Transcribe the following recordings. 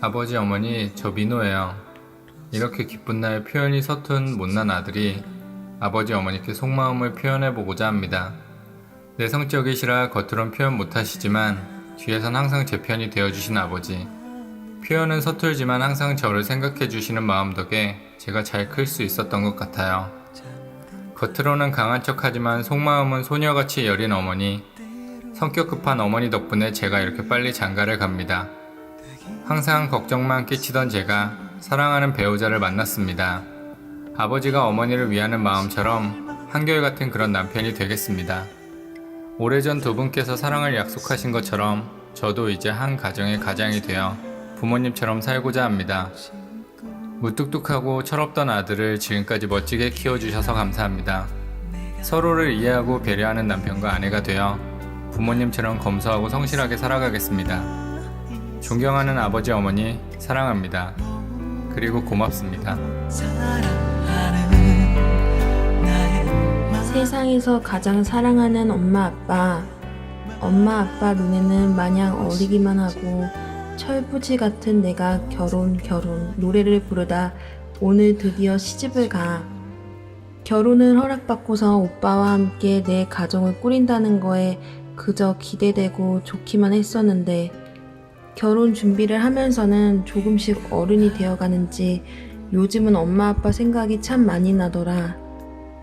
아버지 어머니 저 민호예요. 이렇게 기쁜 날 표현이 서툰 못난 아들이 아버지 어머니께 속마음을 표현해보고자 합니다. 내 성격이시라 겉으론 표현 못하시지만 뒤에선 항상 제 편이 되어주신 아버지. 표현은 서툴지만 항상 저를 생각해주시는 마음 덕에 제가 잘 클 수 있었던 것 같아요. 겉으로는 강한 척하지만 속마음은 소녀같이 여린 어머니. 성격 급한 어머니 덕분에 제가 이렇게 빨리 장가를 갑니다. 항상 걱정만 끼치던 제가 사랑하는 배우자를 만났습니다. 아버지가 어머니를 위하는 마음처럼 한결같은 그런 남편이 되겠습니다. 오래전 두 분께서 사랑을 약속하신 것처럼 저도 이제 한 가정의 가장이 되어 부모님처럼 살고자 합니다. 무뚝뚝하고 철없던 아들을 지금까지 멋지게 키워주셔서 감사합니다. 서로를 이해하고 배려하는 남편과 아내가 되어 부모님처럼 검소하고 성실하게 살아가겠습니다. 존경하는 아버지 어머니 사랑합니다. 그리고 고맙습니다. 세상에서 가장 사랑하는 엄마 아빠. 엄마 아빠 눈에는 마냥 어리기만 하고 철부지 같은 내가 결혼 결혼 노래를 부르다 오늘 드디어 시집을 가. 결혼을 허락받고서 오빠와 함께 내 가정을 꾸린다는 거에 그저 기대되고 좋기만 했었는데 결혼 준비를 하면서는 조금씩 어른이 되어가는지 요즘은 엄마 아빠 생각이 참 많이 나더라.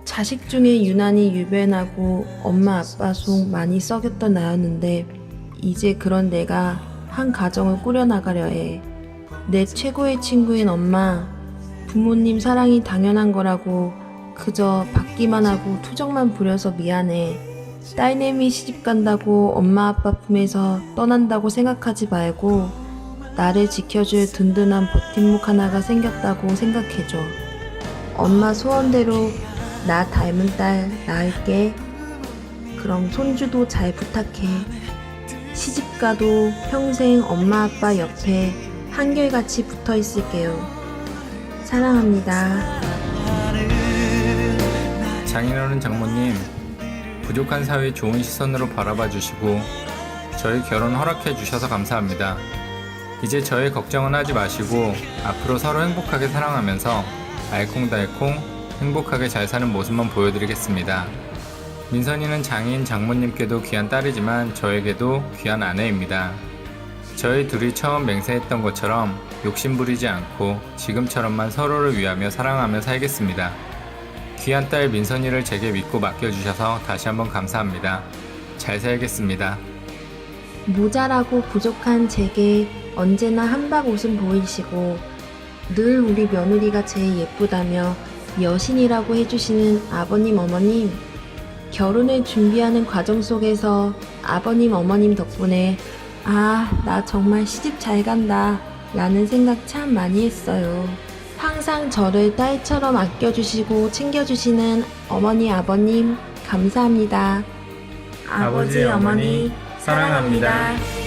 자식 중에 유난히 유별나고 엄마 아빠 속 많이 썩였던 나였는데 이제 그런 내가 한 가정을 꾸려나가려 해. 내 최고의 친구인 엄마, 부모님 사랑이 당연한 거라고 그저 받기만 하고 투정만 부려서 미안해. 딸내미 시집 간다고 엄마 아빠 품에서 떠난다고 생각하지 말고 나를 지켜줄 든든한 버팀목 하나가 생겼다고 생각해줘. 엄마 소원대로 나 닮은 딸 낳을게. 그럼 손주도 잘 부탁해. 시집가도 평생 엄마 아빠 옆에 한결같이 붙어 있을게요. 사랑합니다. 장인어른 장모님, 부족한 사회 좋은 시선으로 바라봐 주시고 저희 결혼 허락해 주셔서 감사합니다. 이제 저의 걱정은 하지 마시고 앞으로 서로 행복하게 사랑하면서 알콩달콩 행복하게 잘 사는 모습만 보여드리겠습니다. 민선이는 장인 장모님께도 귀한 딸이지만 저에게도 귀한 아내입니다. 저희 둘이 처음 맹세했던 것처럼 욕심 부리지 않고 지금처럼만 서로를 위하며 사랑하며 살겠습니다. 귀한 딸 민선이를 제게 믿고 맡겨주셔서 다시 한번 감사합니다. 잘 살겠습니다. 모자라고 부족한 제게 언제나 한박 웃음 보이시고 늘 우리 며느리가 제일 예쁘다며 여신이라고 해주시는 아버님 어머님 결혼을 준비하는 과정 속에서 아버님 어머님 덕분에 아 나 정말 시집 잘 간다 라는 생각 참 많이 했어요 항상 저를 딸처럼 아껴주시고 챙겨주시는 어머니 아버님 감사합니다 아버지, 어머니, 사랑합니다.